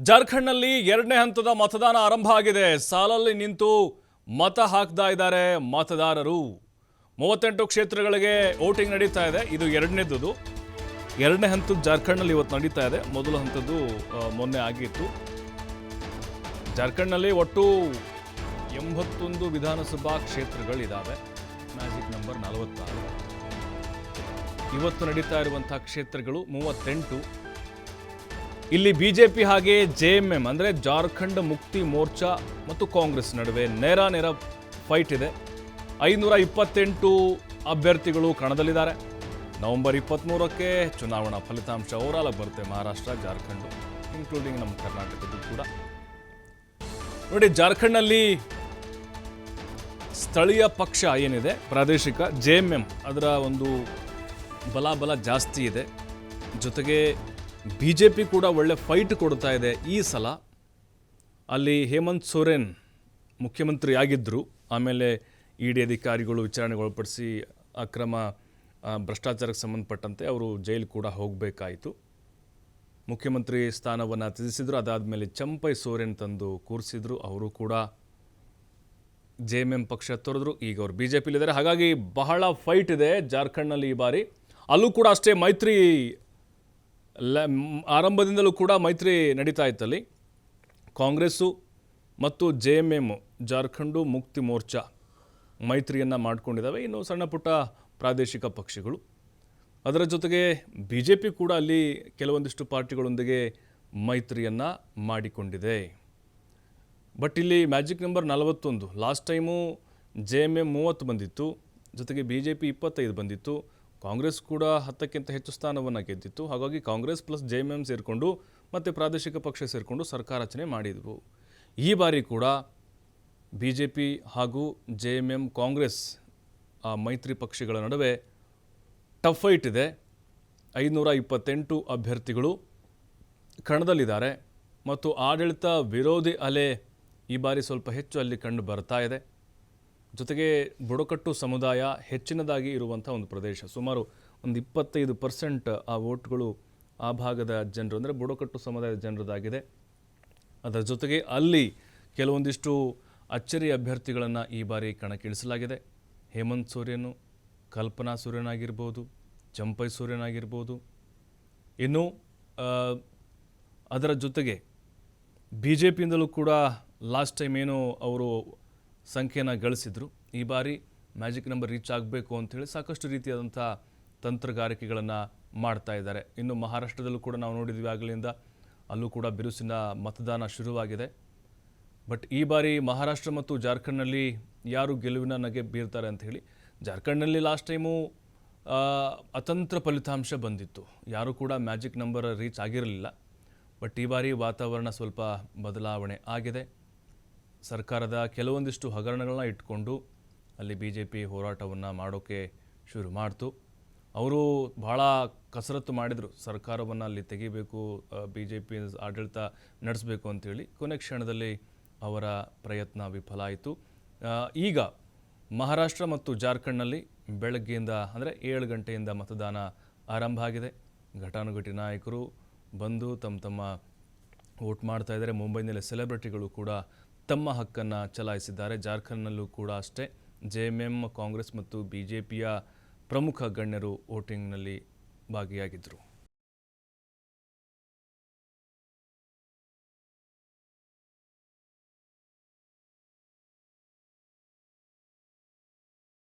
ಜಾರ್ಖಂಡ್ನಲ್ಲಿ ಎರಡನೇ ಹಂತದ ಮತದಾನ ಆರಂಭ ಆಗಿದೆ. ಸಾಲಲ್ಲಿ ನಿಂತು ಮತ ಹಾಕ್ತಾ ಇದ್ದಾರೆ ಮತದಾರರು. ಮೂವತ್ತೆಂಟು ಕ್ಷೇತ್ರಗಳಿಗೆ ವೋಟಿಂಗ್ ನಡೀತಾ ಇದೆ. ಇದು ಎರಡನೇದ್ದು ಎರಡನೇ ಹಂತದ ಜಾರ್ಖಂಡ್ನಲ್ಲಿ ಇವತ್ತು ನಡೀತಾ ಇದೆ. ಮೊದಲ ಹಂತದ್ದು ಮೊನ್ನೆ ಆಗಿತ್ತು. ಜಾರ್ಖಂಡ್ನಲ್ಲಿ ಒಟ್ಟು ಎಂಬತ್ತೊಂದು ವಿಧಾನಸಭಾ ಕ್ಷೇತ್ರಗಳಿದ್ದಾವೆ ಮ್ಯಾಜಿಕ್ ನಂಬರ್ ನಲವತ್ತಾರು. ಇವತ್ತು ನಡೀತಾ ಇರುವಂತಹ ಕ್ಷೇತ್ರಗಳು ಮೂವತ್ತೆಂಟು. ಇಲ್ಲಿ ಬಿಜೆಪಿ ಹಾಗೆ ಜೆಎಂಎಂ ಅಂದರೆ ಜಾರ್ಖಂಡ್ ಮುಕ್ತಿ ಮೋರ್ಚಾ ಮತ್ತು ಕಾಂಗ್ರೆಸ್ ನಡುವೆ ನೇರ ನೇರ ಫೈಟ್ ಇದೆ. ಐನೂರ ಇಪ್ಪತ್ತೆಂಟು ಅಭ್ಯರ್ಥಿಗಳು ಕಣದಲ್ಲಿದ್ದಾರೆ. ನವೆಂಬರ್ ಇಪ್ಪತ್ತ್ಮೂರಕ್ಕೆ ಚುನಾವಣಾ ಫಲಿತಾಂಶ ಓವರಾಲ್ ಬರುತ್ತೆ ಮಹಾರಾಷ್ಟ್ರ, ಜಾರ್ಖಂಡ್ ಇನ್ಕ್ಲೂಡಿಂಗ್ ನಮ್ಮ ಕರ್ನಾಟಕದ್ದು ಕೂಡ. ನೋಡಿ, ಜಾರ್ಖಂಡ್ನಲ್ಲಿ ಸ್ಥಳೀಯ ಪಕ್ಷ ಏನಿದೆ, ಪ್ರಾದೇಶಿಕ ಜೆ ಎಂ ಎಂ ಅದರ ಒಂದು ಬಲಾಬಲ ಜಾಸ್ತಿ ಇದೆ. ಜೊತೆಗೆ ಬಿ ಜೆ ಪಿ ಕೂಡ ಒಳ್ಳೆ ಫೈಟ್ ಕೊಡ್ತಾ ಇದೆ ಈ ಸಲ. ಅಲ್ಲಿ ಹೇಮಂತ್ ಸೊರೇನ್ ಮುಖ್ಯಮಂತ್ರಿ ಆಗಿದ್ದರು ಆಮೇಲೆ ಇ ಡಿ ಅಧಿಕಾರಿಗಳು ವಿಚಾರಣೆಗೊಳಪಡಿಸಿ ಅಕ್ರಮ ಭ್ರಷ್ಟಾಚಾರಕ್ಕೆ ಸಂಬಂಧಪಟ್ಟಂತೆ ಅವರು ಜೈಲು ಕೂಡ ಹೋಗಬೇಕಾಯಿತು. ಮುಖ್ಯಮಂತ್ರಿ ಸ್ಥಾನವನ್ನು ತ್ಯಜಿಸಿದ್ರು, ಅದಾದಮೇಲೆ ಚಂಪೈ ಸೋರೆನ್ ತಂದು ಕೂರಿಸಿದ್ರು, ಅವರು ಕೂಡ ಜೆ ಎಂ ಎಂ ಪಕ್ಷ ತೊರೆದ್ರು. ಈಗ ಅವರು ಬಿ ಜೆ ಪಿಲಿದ್ದಾರೆ ಹಾಗಾಗಿ ಬಹಳ ಫೈಟ್ ಇದೆ ಜಾರ್ಖಂಡ್ನಲ್ಲಿ ಈ ಬಾರಿ. ಅಲ್ಲೂ ಕೂಡ ಅಷ್ಟೇ ಮೈತ್ರಿ ಆರಂಭದಿಂದಲೂ ಕೂಡ ಮೈತ್ರಿ ನಡೀತಾ ಇತ್ತಲ್ಲಿ. ಕಾಂಗ್ರೆಸ್ಸು ಮತ್ತು J M M Jharkhand Mukti Morcha ಮೈತ್ರಿಯನ್ನು ಮಾಡಿಕೊಂಡಿದ್ದಾವೆ ಇನ್ನು ಸಣ್ಣ ಪುಟ್ಟ ಪ್ರಾದೇಶಿಕ ಪಕ್ಷಗಳು. ಅದರ ಜೊತೆಗೆ ಬಿ ಜೆ ಪಿ ಕೂಡ ಅಲ್ಲಿ ಕೆಲವೊಂದಿಷ್ಟು ಪಾರ್ಟಿಗಳೊಂದಿಗೆ ಮೈತ್ರಿಯನ್ನು ಮಾಡಿಕೊಂಡಿದೆ. ಬಟ್ ಇಲ್ಲಿ ಮ್ಯಾಜಿಕ್ ನಂಬರ್ ನಲವತ್ತೊಂದು, last time J M M ಮೂವತ್ತು ಬಂದಿತ್ತು. ಜೊತೆಗೆ ಬಿ ಜೆ ಪಿ ಇಪ್ಪತ್ತೈದು ಬಂದಿತ್ತು. ಕಾಂಗ್ರೆಸ್ ಕೂಡ ಹತ್ತಕ್ಕಿಂತ ಹೆಚ್ಚು ಸ್ಥಾನವನ್ನು ಗೆದ್ದಿತ್ತು. ಹಾಗಾಗಿ Congress plus J M M ಸೇರಿಕೊಂಡು ಮತ್ತು ಪ್ರಾದೇಶಿಕ ಪಕ್ಷ ಸೇರಿಕೊಂಡು ಸರ್ಕಾರ ರಚನೆ ಮಾಡಿದವು. ಈ ಬಾರಿ ಕೂಡ ಬಿ ಜೆ ಪಿ ಹಾಗೂ ಜೆ ಎಂ ಎಂ ಕಾಂಗ್ರೆಸ್ ಆ ಮೈತ್ರಿ ಪಕ್ಷಗಳ ನಡುವೆ ಟಫ್ ಫೈಟ್ ಇದೆ. ಐನೂರ ಇಪ್ಪತ್ತೆಂಟು ಅಭ್ಯರ್ಥಿಗಳು ಕಣದಲ್ಲಿದ್ದಾರೆ. ಮತ್ತು ಆಡಳಿತ ವಿರೋಧಿ ಅಲೆ ಈ ಬಾರಿ ಸ್ವಲ್ಪ ಹೆಚ್ಚು ಅಲ್ಲಿ ಕಂಡು ಬರ್ತಾ ಇದೆ. ಜೊತೆಗೆ ಬುಡಕಟ್ಟು ಸಮುದಾಯ ಹೆಚ್ಚಿನದಾಗಿ ಇರುವಂಥ ಒಂದು ಪ್ರದೇಶ. ಸುಮಾರು ಒಂದು ಇಪ್ಪತ್ತೈದು ಪರ್ಸೆಂಟ್ ಆ ವೋಟ್ಗಳು ಆ ಭಾಗದ ಜನರು, ಅಂದರೆ ಬುಡಕಟ್ಟು ಸಮುದಾಯದ ಜನರದಾಗಿದೆ. ಅದರ ಜೊತೆಗೆ ಅಲ್ಲಿ ಕೆಲವೊಂದಿಷ್ಟು ಅಚ್ಚರಿ ಅಭ್ಯರ್ಥಿಗಳನ್ನು ಈ ಬಾರಿ ಕಣಕ್ಕಿಳಿಸಲಾಗಿದೆ. ಹೇಮಂತ್ ಸೂರ್ಯನು, ಕಲ್ಪನಾ ಸೂರ್ಯನಾಗಿರ್ಬೋದು, ಚಂಪೈ ಸೂರ್ಯನಾಗಿರ್ಬೋದು. ಇನ್ನು ಅದರ ಜೊತೆಗೆ ಬಿ ಜೆ ಪಿಯಿಂದಲೂ ಕೂಡ ಲಾಸ್ಟ್ ಟೈಮ್ ಏನು ಅವರು ಸಂಖ್ಯೆನ ಗಳಿಸಿದ್ರು. ಈ ಬಾರಿ ಮ್ಯಾಜಿಕ್ ನಂಬರ್ ರೀಚ್ ಆಗಬೇಕು ಅಂಥೇಳಿ ಸಾಕಷ್ಟು ರೀತಿಯಾದಂಥ ತಂತ್ರಗಾರಿಕೆಗಳನ್ನು ಮಾಡ್ತಾ ಇದ್ದಾರೆ. ಇನ್ನು ಮಹಾರಾಷ್ಟ್ರದಲ್ಲೂ ಕೂಡ ನಾವು ನೋಡಿದ್ವಿ, ಆಗಲಿಂದ ಅಲ್ಲೂ ಕೂಡ ಬಿರುಸಿನ ಮತದಾನ ಶುರುವಾಗಿದೆ. ಬಟ್ ಈ ಬಾರಿ ಮಹಾರಾಷ್ಟ್ರ ಮತ್ತು ಜಾರ್ಖಂಡ್ನಲ್ಲಿ ಯಾರು ಗೆಲುವಿನ ನಗೆ ಬೀರ್ತಾರೆ ಅಂತ ಹೇಳಿ, ಜಾರ್ಖಂಡ್ನಲ್ಲಿ ಲಾಸ್ಟ್ ಟೈಮು ಅತಂತ್ರ ಫಲಿತಾಂಶ ಬಂದಿತ್ತು. ಯಾರೂ ಕೂಡ ಮ್ಯಾಜಿಕ್ ನಂಬರ್ ರೀಚ್ ಆಗಿರಲಿಲ್ಲ. ಬಟ್ ಈ ಬಾರಿ ವಾತಾವರಣ ಸ್ವಲ್ಪ ಬದಲಾವಣೆ ಆಗಿದೆ. ಸರ್ಕಾರದ ಕೆಲವೊಂದಿಷ್ಟು ಹಗರಣಗಳನ್ನ ಇಟ್ಕೊಂಡು ಅಲ್ಲಿ ಬಿ ಜೆ ಪಿ ಹೋರಾಟವನ್ನು ಮಾಡೋಕ್ಕೆ ಶುರು ಮಾಡ್ತು. ಅವರು ಭಾಳ ಕಸರತ್ತು ಮಾಡಿದರು. ಸರ್ಕಾರವನ್ನು ಅಲ್ಲಿ ತೆಗಿಬೇಕು ಬಿ ಜೆ ಪಿ ಆಡಳಿತ ನಡೆಸಬೇಕು ಅಂತೇಳಿ. ಕೊನೆ ಕ್ಷಣದಲ್ಲಿ ಅವರ ಪ್ರಯತ್ನ ವಿಫಲ ಆಯಿತು. ಈಗ ಮಹಾರಾಷ್ಟ್ರ ಮತ್ತು ಜಾರ್ಖಂಡ್ನಲ್ಲಿ ಬೆಳಗ್ಗೆಯಿಂದ ಅಂದರೆ ಏಳು ಗಂಟೆಯಿಂದ ಮತದಾನ ಆರಂಭ ಆಗಿದೆ. ಘಟಾನುಘಟಿ ನಾಯಕರು ಬಂದು ತಮ್ಮ ತಮ್ಮ ವೋಟ್ ಮಾಡ್ತಾ ಇದ್ದಾರೆ. ಮುಂಬೈನಲ್ಲಿ ಸೆಲೆಬ್ರಿಟಿಗಳು ಕೂಡ ತಮ್ಮ ಹಕ್ಕನ್ನು ಚಲಾಯಿಸಿದ್ದಾರೆ. ಜಾರ್ಖಂಡ್ನಲ್ಲೂ ಕೂಡ ಅಷ್ಟೇ. ಜೆ ಎಂ ಎಂ ಕಾಂಗ್ರೆಸ್ ಮತ್ತು ಬಿ ಜೆ ಪಿಯ ಪ್ರಮುಖ ಗಣ್ಯರು ವೋಟಿಂಗ್ನಲ್ಲಿ ಭಾಗಿಯಾಗಿದ್ದರು